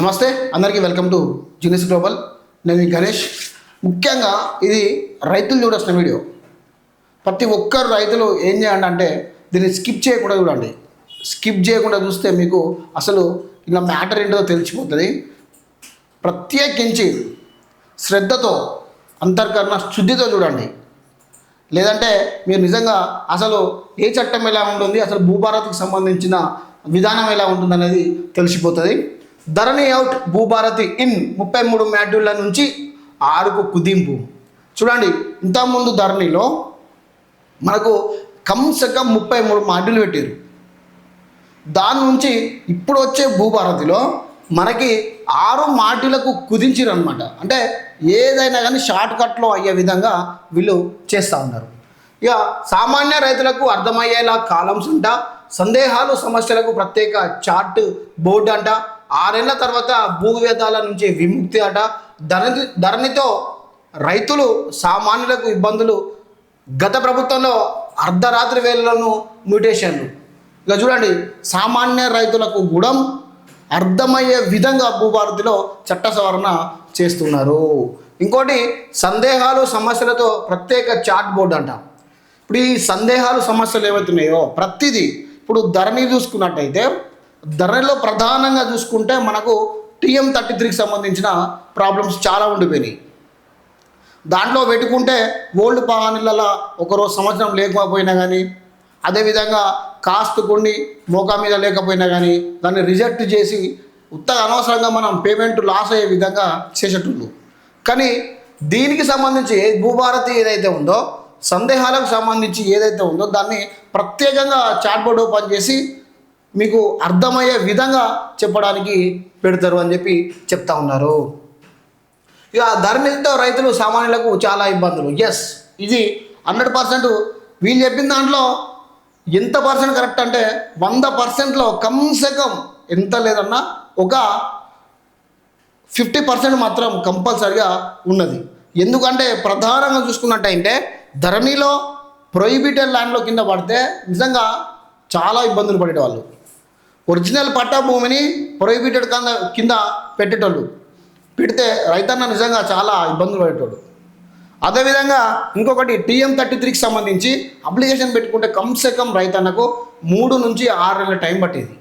నమస్తే అందరికీ welcome to genius global నేను గణేష్. ముఖ్యంగా ఇది రైతులు చూడాల్సిన వీడియో. ప్రతి ఒక్కరు రైతులు ఏం చేయండి అంటే దీన్ని స్కిప్ చేయకుండా చూడండి. స్కిప్ చేయకుండా చూస్తే మీకు అసలు ఇలా మ్యాటర్ ఏంటో తెలిసిపోతుంది. ప్రత్యేకించి శ్రద్ధతో అంతర్కరణ శుద్ధితో చూడండి. లేదంటే మీరు నిజంగా అసలు ఏ చట్టం ఎలా ఉంటుంది అసలు భూభారత్కి సంబంధించిన విధానం ఎలా ఉంటుంది అనేది తెలిసిపోతుంది. ధరణి అవుట్ భూభారతి ఇన్ ముప్పై మూడు మ్యాడ్యూళ్ళ నుంచి ఆరుకు కుదింపు. చూడండి ఇంతకుముందు ధరణిలో మనకు కమ్సకం ముప్పై మూడు మాడ్యూల్ పెట్టారు దాని నుంచి ఇప్పుడు వచ్చే భూభారతిలో మనకి ఆరు మాటిలకు కుదించారు అనమాట అంటే ఏదైనా కానీ షార్ట్ కట్లో అయ్యే విధంగా వీళ్ళు చేస్తూ ఉన్నారు. ఇక సామాన్య రైతులకు అర్థమయ్యేలా కాలమ్స్ అంట సందేహాలు సమస్యలకు ప్రత్యేక చార్ట్ బోర్డు అంట ఆరేళ్ళ తర్వాత భూవేదాల నుంచి విముక్తి అట. ధరణి ధరణితో రైతులు సామాన్యులకు ఇబ్బందులు. గత ప్రభుత్వంలో అర్ధరాత్రి వేళలను మ్యూటేషన్లు. ఇక చూడండి సామాన్య రైతులకు కూడా అర్థమయ్యే విధంగా భూభారతిలో చట్ట సవరణ చేస్తున్నారు. ఇంకోటి సందేహాలు సమస్యలతో ప్రత్యేక చాట్ బోర్డు అంట. ఇప్పుడు ఈ సందేహాలు సమస్యలు ఏవైతున్నాయో ప్రతిదీ ఇప్పుడు ధరణి చూసుకున్నట్టయితే ధరలో ప్రధానంగా చూసుకుంటే మనకు టీఎం థర్టీ త్రీకి సంబంధించిన ప్రాబ్లమ్స్ చాలా ఉండిపోయినాయి. దాంట్లో పెట్టుకుంటే ఓల్డ్ పానీలలో ఒకరోజు సంవత్సరం లేకపోయినా కానీ అదేవిధంగా కాస్త కొన్ని మోకా మీద లేకపోయినా కానీ దాన్ని రిజెక్ట్ చేసి ఉత్తగా అనవసరంగా మనం పేమెంట్ లాస్ అయ్యే విధంగా చేసేటోళ్ళు. కానీ దీనికి సంబంధించి ఏ భూభారతి ఏదైతే ఉందో సందేహాలకు సంబంధించి ఏదైతే ఉందో దాన్ని ప్రత్యేకంగా చాట్బోర్డ్ ఓపెన్ చేసి మీకు అర్థమయ్యే విధంగా చెప్పడానికి పెడతారు అని చెప్పి చెప్తా ఉన్నారు. ఇక ధరణితో రైతులు సామాన్యులకు చాలా ఇబ్బందులు. ఎస్ ఇది హండ్రెడ్ పర్సెంట్ వీళ్ళు చెప్పిన దాంట్లో ఎంత పర్సెంట్ కరెక్ట్ అంటే వంద పర్సెంట్లో కమ్సే కమ్ ఎంత లేదన్నా ఒక ఫిఫ్టీ పర్సెంట్ మాత్రం కంపల్సరిగా ఉన్నది. ఎందుకంటే ప్రధానంగా చూసుకున్నట్టయితే ధరణిలో ప్రొహిబిటెడ్ ల్యాండ్లో కింద పడితే నిజంగా చాలా ఇబ్బందులు పడేవాళ్ళు. ఒరిజినల్ పట్టా భూమిని ప్రొహిబిటెడ్ కింద కింద పెట్టేటోళ్ళు. పెడితే రైతన్న నిజంగా చాలా ఇబ్బందులు పడేటోడు అదేవిధంగా ఇంకొకటి టీఎం థర్టీ త్రీకి సంబంధించి అప్లికేషన్ పెట్టుకుంటే కమ్సే కమ్ రైతన్నకు మూడు నుంచి ఆరు నెలల టైం పట్టేది.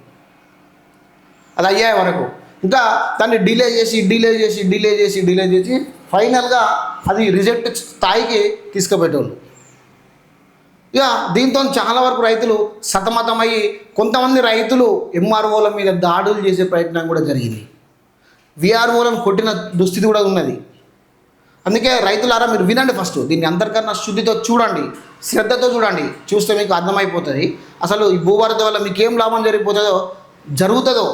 అది అయ్యే వరకు. ఇంకా దాన్ని డిలే చేసి డిలే చేసి డిలే చేసి డిలే చేసి ఫైనల్గా అది రిజెక్ట్ స్థాయికి తీసుకుపోయేటోళ్ళు. ఇక దీంతో చాలా వరకు రైతులు సతమతమయ్యి కొంతమంది రైతులు ఎంఆర్ఓల మీద దాడులు చేసే ప్రయత్నం కూడా జరిగింది. విఆర్ఓలను కొట్టిన దుస్థితి కూడా ఉన్నది. అందుకే రైతులారా మీరు వినండి ఫస్ట్. దీన్ని అందరికన్నా శుద్ధితో చూడండి శ్రద్ధతో చూడండి. చూస్తే మీకు అర్థమైపోతుంది. అసలు ఈ భూభారత వల్ల మీకు ఏం లాభం జరిగిపోతుందో జరుగుతుందో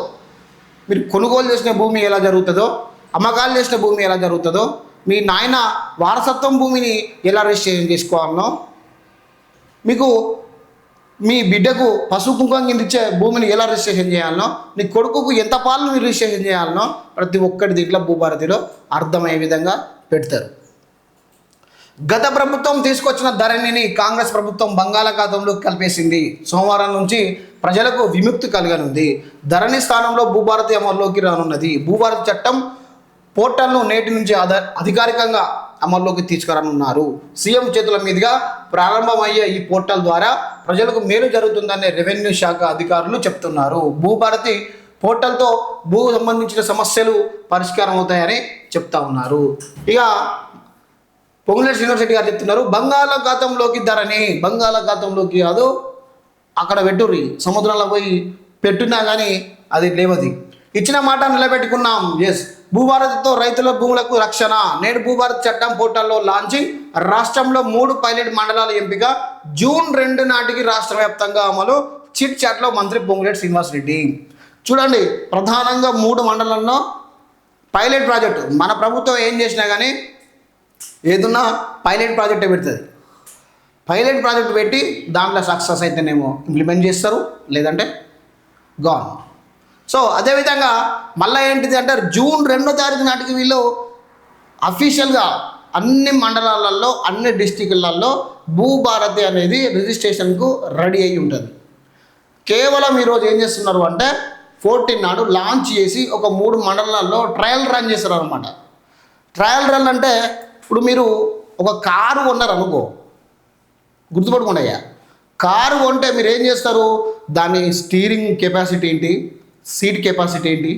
మీరు కొనుగోలు చేసిన భూమి ఎలా జరుగుతుందో అమ్మకాలు చేసిన భూమి ఎలా జరుగుతుందో మీ నాయన వారసత్వం భూమిని ఎలా రిజిస్ట్రేషన్ చేసుకోవాలనో మీకు మీ బిడ్డకు పశు కుంకుమ కింద ఇచ్చే భూమిని ఎలా రిజిస్ట్రేషన్ చేయాలనో నీ కొడుకుకు ఎంత పాలను రిజిస్ట్రేషన్ చేయాలనో ప్రతి ఒక్కటి దీంట్లో భూభారతిలో అర్థమయ్యే విధంగా పెడతారు. గత ప్రభుత్వం తీసుకొచ్చిన ధరణిని కాంగ్రెస్ ప్రభుత్వం బంగాళాఖాతంలో కలిపేసింది. సోమవారం నుంచి ప్రజలకు విముక్తి కలగనుంది. ధరణి స్థానంలో భూభారతి అమల్లోకి రానున్నది. భూభారతి చట్టం పోర్టల్ను నేటి నుంచి అధ అధికారికంగా అమల్లోకి తీసుకురానున్నారు. సీఎం చేతుల మీదుగా ప్రారంభమయ్యే ఈ పోర్టల్ ద్వారా ప్రజలకు మేలు జరుగుతుందనే రెవెన్యూ శాఖ అధికారులు చెప్తున్నారు. భూభారతి పోర్టల్తో భూ సంబంధించిన సమస్యలు పరిష్కారం అవుతాయని చెప్తా ఉన్నారు. ఇక పొంగులేటి శ్రీనివాసరెడ్డి గారు చెప్తున్నారు బంగాళాఖాతంలోకి ధరని బంగాళాఖాతంలోకి కాదు అక్కడ పెట్టుర్రి సముద్రంలో పోయి పెట్టున్నా కానీ అది లేవది. ఇచ్చిన మాట నిలబెట్టుకున్నాం. ఎస్ భూభారతితో రైతుల భూములకు రక్షణ. నేడు భూభారత్ చట్టం పోర్టల్లో లాంచింగ్ రాష్ట్రంలో మూడు పైలట్ మండలాల ఎంపిక జూన్ రెండు నాటికి రాష్ట్ర వ్యాప్తంగా అమలు. చిట్ చాట్లో మంత్రి పొంగులేటి శ్రీనివాస్ రెడ్డి. చూడండి ప్రధానంగా మూడు మండలంలో పైలట్ ప్రాజెక్టు. మన ప్రభుత్వం ఏం చేసినా కానీ ఏదున్నా పైలట్ ప్రాజెక్టే పెడుతుంది. పైలట్ ప్రాజెక్ట్ పెట్టి దాంట్లో సక్సెస్ అయితేనేమో ఇంప్లిమెంట్ చేస్తారు. లేదంటే గాన్ సో అదేవిధంగా మళ్ళీ ఏంటిది అంటే జూన్ రెండో తారీఖు నాటికి వీళ్ళు అఫీషియల్గా అన్ని మండలాలలో అన్ని డిస్టిక్లలో భూభారతి అనేది రిజిస్ట్రేషన్కు రెడీ అయి ఉంటుంది. కేవలం ఈరోజు ఏం చేస్తున్నారు అంటే ఫోర్టీన్ నాడు లాంచ్ చేసి ఒక మూడు మండలాల్లో ట్రయల్ రన్ చేస్తారు అనమాట ట్రయల్ రన్ అంటే ఇప్పుడు మీరు ఒక కారు కొన్నారు అనుకో గుర్తుపట్టుకోండి అయ్యా. కారు కొంటే మీరు ఏం చేస్తారు? దాని స్టీరింగ్ కెపాసిటీ ఏంటి? సీట్ కెపాసిటీ ఏంటి?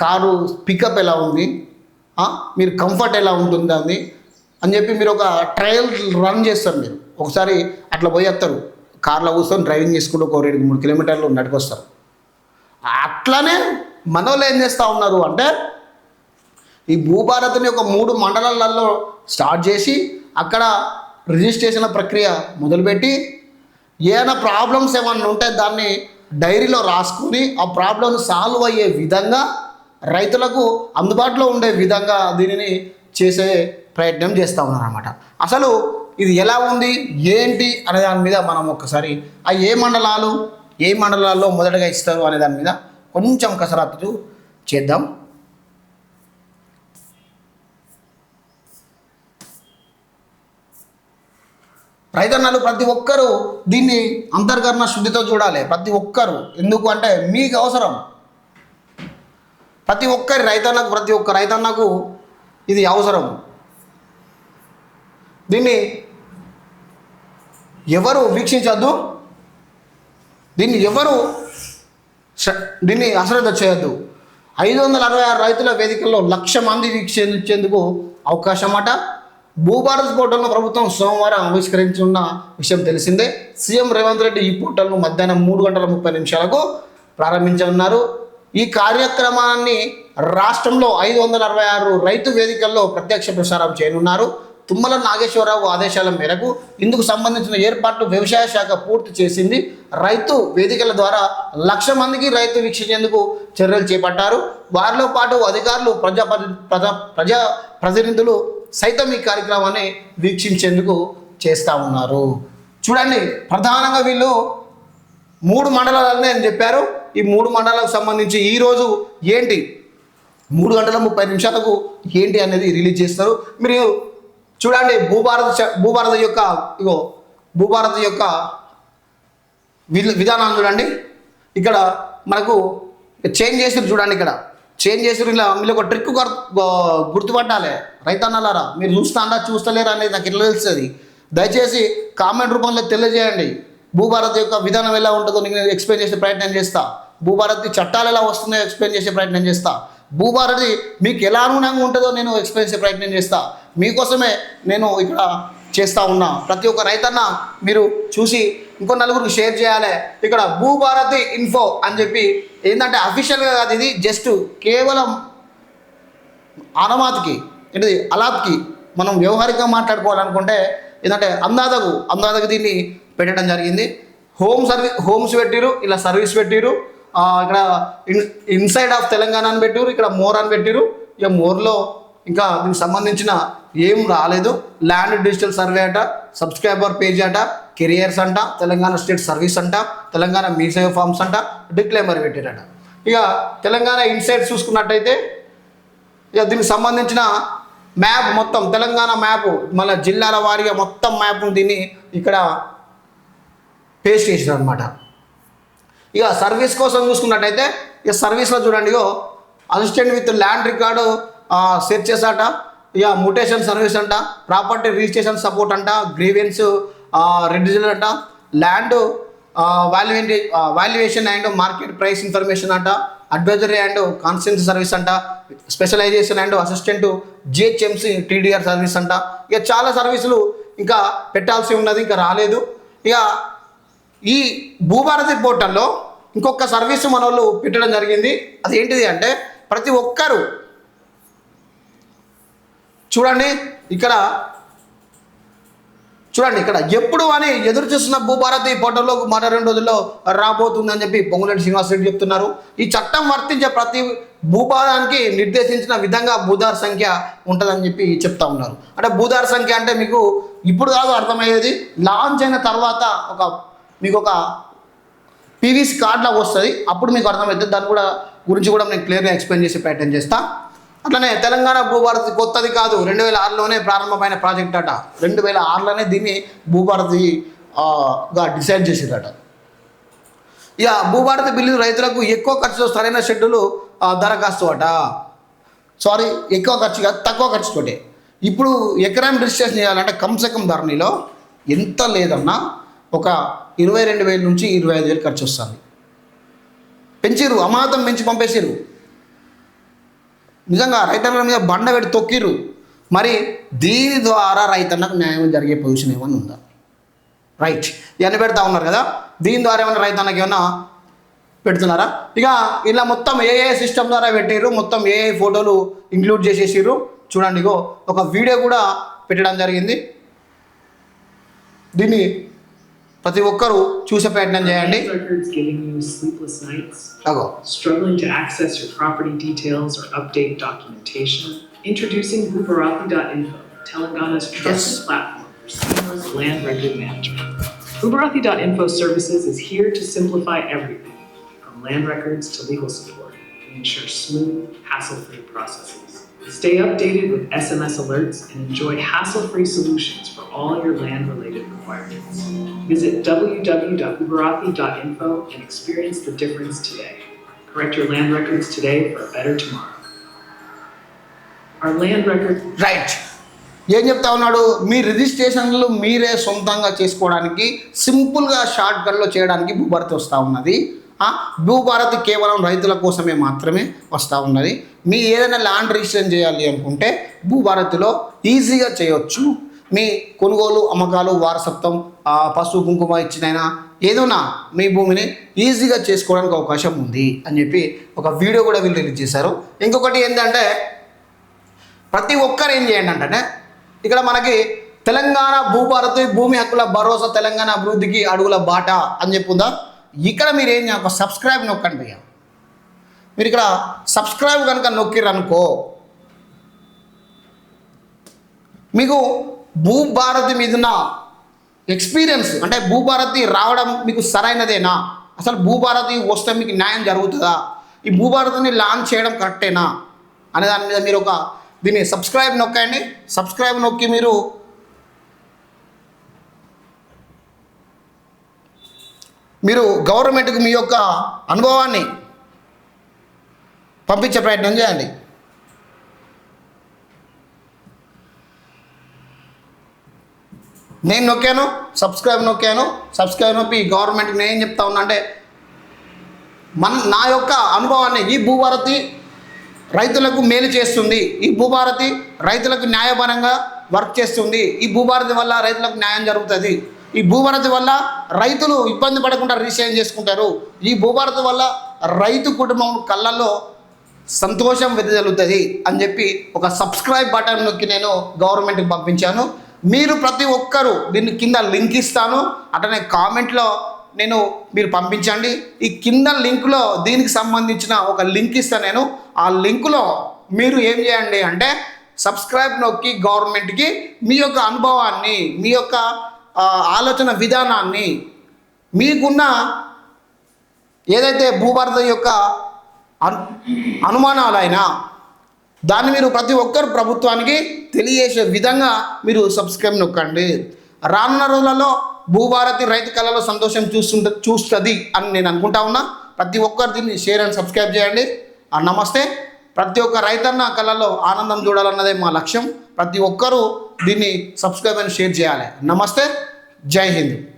కారు పికప్ ఎలా ఉంది? మీరు కంఫర్ట్ ఎలా ఉంటుంది అని చెప్పి మీరు ఒక ట్రయల్ రన్ చేస్తారు మీరు. ఒకసారి అట్లా పోయి వస్తారు. కార్లో కూర్చొని డ్రైవింగ్ చేసుకుంటూ ఒక రెండు మూడు కిలోమీటర్లు నడికొస్తారు అట్లానే మనోళ్ళు ఏం చేస్తూ ఉన్నారు అంటే ఈ భూభారత్ని ఒక మూడు మండలాలలో స్టార్ట్ చేసి అక్కడ రిజిస్ట్రేషన్ ప్రక్రియ మొదలుపెట్టి ఏమైనా ప్రాబ్లమ్స్ ఏమన్నా ఉంటే దాన్ని డైరీలో రాసుకుని ఆ ప్రాబ్లమ్ సాల్వ్ అయ్యే విధంగా రైతులకు అందుబాటులో ఉండే విధంగా దీనిని చేసే ప్రయత్నం చేస్తూ ఉన్నారన్నమాట. అసలు ఇది ఎలా ఉంది? ఏంటి? అనే దాని మీద మనం ఒక్కసారి ఆ ఏ మండలాలు ఏ మండలాల్లో మొదటగా ఇస్తారు అనే దాని మీద కొంచెం కసరత్తు చేద్దాం. రైతన్నలు ప్రతి ఒక్కరూ దీన్ని అంతర్కరణ శుద్ధితో చూడాలి. ప్రతి ఒక్కరు. ఎందుకు అంటే మీకు అవసరం. ప్రతి ఒక్కరి రైతన్నకు ప్రతి ఒక్క రైతన్నకు ఇది అవసరం. దీన్ని ఎవరు వీక్షించద్దు? దీన్ని ఎవరు దీన్ని అశ్రద్ధ చేయొద్దు. ఐదు వందల అరవై ఆరు రైతుల వేదికల్లో లక్ష మంది వీక్షించేందుకు అవకాశం అట. భూభారత్ పోర్టల్ను ప్రభుత్వం సోమవారం ఆవిష్కరించున్న విషయం తెలిసిందే. సీఎం రేవంత్ రెడ్డి ఈ పోర్టల్ను మధ్యాహ్నం మూడు గంటల ముప్పై నిమిషాలకు ప్రారంభించనున్నారు. ఈ కార్యక్రమాన్ని రాష్ట్రంలో ఐదు వందల అరవై ఆరు రైతు వేదికల్లో ప్రత్యక్ష ప్రసారం చేయనున్నారు. తుమ్మల నాగేశ్వరరావు ఆదేశాల మేరకు ఇందుకు సంబంధించిన ఏర్పాట్లు వ్యవసాయ శాఖ పూర్తి చేసింది. రైతు వేదికల ద్వారా లక్ష మందికి రైతు వీక్షించేందుకు చర్యలు చేపట్టారు. వారిలో పాటు అధికారులు ప్రజా ప్రజా ప్రజా ప్రతినిధులు సైతం ఈ కార్యక్రమాన్ని వీక్షించేందుకు చేస్తూ ఉన్నారు. చూడండి ప్రధానంగా వీళ్ళు మూడు మండలాలనే అని చెప్పారు. ఈ మూడు మండలాలకు సంబంధించి ఈరోజు ఏంటి? మూడు గంటల ముప్పై నిమిషాలకు ఏంటి అనేది రిలీజ్ చేస్తారు. మీరు చూడండి భూభారత భూభారత యొక్క ఇగో భూభారత యొక్క విధానాన్ని విధానాలు చూడండి. ఇక్కడ మనకు చేంజ్ చేస్తారు చూడండి ఇక్కడ. చేంజ్ చేసి ఇలా మీరు ఒక ట్రిక్ గుర్తుపట్టాలి. రైతన్నలారా మీరు చూస్తాండా చూస్తలేరా అనేది నాకు ఎట్లా తెలుస్తుంది. దయచేసి కామెంట్ రూపంలో తెలియజేయండి. భూభారత్ యొక్క విధానం ఎలా ఉంటుందో నేను ఎక్స్ప్లెయిన్ చేసే ప్రయత్నం చేస్తా. భూభారతి చట్టాలు ఎలా వస్తుందో ఎక్స్ప్లెయిన్ చేసే ప్రయత్నం చేస్తా. భూభారతి మీకు ఎలా అనుగుణంగా ఉంటుందో నేను ఎక్స్ప్లెయిన్ చేసే ప్రయత్నం చేస్తా. మీకోసమే నేను ఇక్కడ చేస్తూ ఉన్నా. ప్రతి ఒక్క రైతన్న మీరు చూసి ఇంకో నలుగురికి షేర్ చేయాలి. ఇక్కడ భూభారతి ఇన్ఫో అని చెప్పి ఏంటంటే అఫీషియల్గా కాదు ఇది జస్ట్ కేవలం అనమాత్కి ఏంటిది అలాత్కి మనం వ్యవహారికంగా మాట్లాడుకోవాలనుకుంటే ఏంటంటే అందాదకు అందాదకు దీన్ని పెట్టడం జరిగింది. హోమ్ సర్వీస్ హోమ్స్ పెట్టిరు ఇలా సర్వీస్ పెట్టిరు. ఇక్కడ ఇన్ ఇన్సైడ్ ఆఫ్ తెలంగాణ అని పెట్టిరు ఇక్కడ మోర్ అని పెట్టిరు. ఇక మోర్లో ఇంకా దీనికి సంబంధించిన ఏం రాలేదు. ల్యాండ్ డిజిటల్ సర్వే అట సబ్స్క్రైబర్ పేజ్ అట. కెరియర్స్ అంట తెలంగాణ స్టేట్ సర్వీస్ అంట తెలంగాణ మీసేవ ఫార్మ్స్ అంట డిక్లైమర్ పెట్టారట. ఇక తెలంగాణ ఇన్సైడ్ చూసుకున్నట్టయితే ఇక దీనికి సంబంధించిన మ్యాప్ మొత్తం తెలంగాణ మ్యాప్ మళ్ళీ జిల్లాల వారీగా మొత్తం మ్యాప్ దీన్ని ఇక్కడ పేస్ట్ చేసారు అనమాట ఇక సర్వీస్ కోసం చూసుకున్నట్టయితే ఇక సర్వీస్లో చూడండి ఇగో assistant with land record search చేసాట ఇక ముటేషన్ సర్వీస్ అంట ప్రాపర్టీ రిజిస్ట్రేషన్ సపోర్ట్ అంట గ్రీవెన్స్ రెడ్యూజల్ అంట. Land valuation valuation and market price information అంట. అడ్వైజరీ అండ్ కాన్సెన్స్ సర్వీస్ అంట. Specialization and assistant GHMC TDR service అంట. ఇక చాలా సర్వీసులు ఇంకా పెట్టాల్సి ఉన్నది ఇంకా రాలేదు. ఇక ఈ భూభారతి పోర్టల్లో ఇంకొక సర్వీస్ మన వాళ్ళు పెట్టడం జరిగింది. అది ఏంటిది అంటే ప్రతి ఒక్కరు చూడండి ఇక్కడ చూడండి ఇక్కడ ఎప్పుడు అని ఎదురు చూస్తున్న భూభారతి పోర్టల్లో మరో రెండు రోజుల్లో రాబోతుందని చెప్పి పొంగులేటి శ్రీనివాసరెడ్డి చెప్తున్నారు. ఈ చట్టం వర్తించే ప్రతి భూభారానికి నిర్దేశించిన విధంగా భూదార్ సంఖ్య ఉంటుందని చెప్పి చెప్తా ఉన్నారు. అంటే భూదార్ సంఖ్య అంటే మీకు ఇప్పుడు కాదు అర్థమయ్యేది. లాంచ్ అయిన తర్వాత ఒక మీకు ఒక పీవీసీ కార్డులా వస్తుంది. అప్పుడు మీకు అర్థమవుతుంది. దాని కూడా గురించి కూడా నేను క్లియర్గా ఎక్స్ప్లెయిన్ చేసి ప్రయత్నం చేస్తాను అట్లనే తెలంగాణ భూభారతి కొత్తది కాదు. రెండు వేల ఆరులోనే ప్రారంభమైన ప్రాజెక్ట్ అట. రెండు వేల ఆరులోనే దీన్ని భూభారతి గా డిసైడ్ చేసిందట. ఇక భూభారతి బిల్లు రైతులకు ఎక్కువ ఖర్చుతో సరైన షెడ్యూలు దరఖాస్తు అట సారీ ఎక్కువ ఖర్చు కాదు తక్కువ ఖర్చుతోటే. ఇప్పుడు ఎకరాన్ని రిజిస్ట్రేషన్ చేయాలంటే కమ్సే ధరణిలో ఎంత లేదన్నా ఒక ఇరవై రెండు వేల నుంచి ఇరవై ఐదు వేలు ఖర్చు వస్తుంది. పెంచిరు అమాతం పెంచి పంపేసిరు నిజంగా రైతన్నల మీద బండ పెట్టి తొక్కిర్రు. మరి దీని ద్వారా రైతన్నకు న్యాయం జరిగే పొజిషన్ ఏమైనా ఉందా? రైట్. ఇవన్నీ పెడతా ఉన్నారు కదా. దీని ద్వారా ఏమైనా రైతన్నకి ఏమైనా పెడుతున్నారా? ఇక ఇలా మొత్తం ఏ ఏ సిస్టమ్ ద్వారా పెట్టారు మొత్తం ఏ ఏ ఫోటోలు ఇంక్లూడ్ చేసేసారు చూడండి ఇగో ఒక వీడియో కూడా పెట్టడం జరిగింది. దీన్ని ప్రతి ఒక్కరూ చూసే ప్రయత్నం చేయండి Records giving you sleepless nights? అగో Struggling to access your property details or update documentation? Introducing Bhubarathi.info, Telangana's trusted Yes. platform for seamless land record management. Bhubarathi.info services is here to simplify everything, from land records to legal support. We ensure smooth, hassle-free processes. Stay updated with SMS alerts and enjoy hassle-free solutions for all your land-related requirements. Visit www.uberathi.info and experience the difference today. Correct your land records today for a better tomorrow. Our land record Right. ఏం చెప్తా ఉన్నాడు మీ రిజిస్ట్రేషన్లు మీరే సొంతంగా చేసుకోవడానికి సింపుల్గా short కట్లో చేయడానికి భూభర్తి వస్తూ ఉన్నది భూభారత్ కేవలం రైతుల కోసమే మాత్రమే వస్తూ ఉన్నది. మీ ఏదైనా ల్యాండ్ రిజిస్ట్రేషన్ చేయాలి అనుకుంటే భూభారత్లో ఈజీగా చేయొచ్చు. మీ కొనుగోలు అమ్మకాలు వారసత్వం పశువు కుంకుమ ఇచ్చినైనా ఏదైనా మీ భూమిని ఈజీగా చేసుకోవడానికి అవకాశం ఉంది అని చెప్పి ఒక వీడియో కూడా వీళ్ళు రిలీజ్ చేశారు. ఇంకొకటి ఏంటంటే ప్రతి ఒక్కరు ఏం చేయండి అంటే ఇక్కడ మనకి తెలంగాణ భూభారతి భూమి హక్కుల భరోసా తెలంగాణ అభివృద్ధికి అడుగుల బాట అని చెప్పుందా? ఇక్కడ మీరు ఏం చేయాలి? ఒక సబ్స్క్రైబ్ నొక్కండి మీరు ఇక్కడ సబ్స్క్రైబ్ కనుక నొక్కిరనుకో మీకు భూభారతి మీదున్న ఎక్స్పీరియన్స్ అంటే భూభారతి రావడం మీకు సరైనదేనా? అసలు భూభారతి వస్తే మీకు న్యాయం జరుగుతుందా? ఈ భూభారతిని లాంచ్ చేయడం కరెక్టేనా అనే దాని మీద మీరు ఒక దీన్ని సబ్స్క్రైబ్ నొక్కండి. సబ్స్క్రైబ్ నొక్కి మీరు మీరు గవర్నమెంట్కి మీ యొక్క అనుభవాన్ని పంపించే ప్రయత్నం చేయండి. నేను నొక్కాను సబ్స్క్రైబ్ నొక్కాను సబ్స్క్రైబ్ నొప్పి గవర్నమెంట్కి నేను ఏం చెప్తా ఉన్నా అంటే మన నా యొక్క అనుభవాన్ని ఈ భూభారతి రైతులకు మేలు చేస్తుంది. ఈ భూభారతి రైతులకు న్యాయపరంగా వర్క్ చేస్తుంది. ఈ భూభారతి వల్ల రైతులకు న్యాయం జరుగుతుంది. ఈ భూభారతి వల్ల రైతులు ఇబ్బంది పడకుండా రీసైన్ చేసుకుంటారు. ఈ భూభారతి వల్ల రైతు కుటుంబం కళ్ళల్లో సంతోషం వెదజల్లుతుంది అని చెప్పి ఒక సబ్స్క్రైబ్ బటన్ నొక్కి నేను గవర్నమెంట్కి పంపించాను. మీరు ప్రతి ఒక్కరూ దీన్ని కింద లింక్ ఇస్తాను. అటనే కామెంట్లో నేను మీరు పంపించండి. ఈ కింద లింక్లో దీనికి సంబంధించిన ఒక లింక్ ఇస్తాను నేను. ఆ లింకులో మీరు ఏం చేయండి అంటే సబ్స్క్రైబ్ నొక్కి గవర్నమెంట్కి మీ యొక్క అనుభవాన్ని మీ యొక్క ఆలోచన విధానాన్ని మీకున్న ఏదైతే భూభారతం యొక్క అను అనుమానాలైనా దాన్ని మీరు ప్రతి ఒక్కరు ప్రభుత్వానికి తెలియజేసే విధంగా మీరు సబ్స్క్రైబ్ నొక్కండి. రానున్న రోజులలో భూభారతి రైతు కళలో సంతోషం చూస్తుంట చూస్తుంది అని నేను అనుకుంటా ఉన్నా. ప్రతి ఒక్కరు దీన్ని షేర్ అండ్ సబ్స్క్రైబ్ చేయండి. నమస్తే. ప్రతి ఒక్క రైతన్న కళలో ఆనందం చూడాలన్నదే మా లక్ష్యం. ప్రతి ఒక్కరూ దీన్ని సబ్స్క్రైబ్ అండ్ షేర్ చేయాలి. నమస్తే. జై హింద్.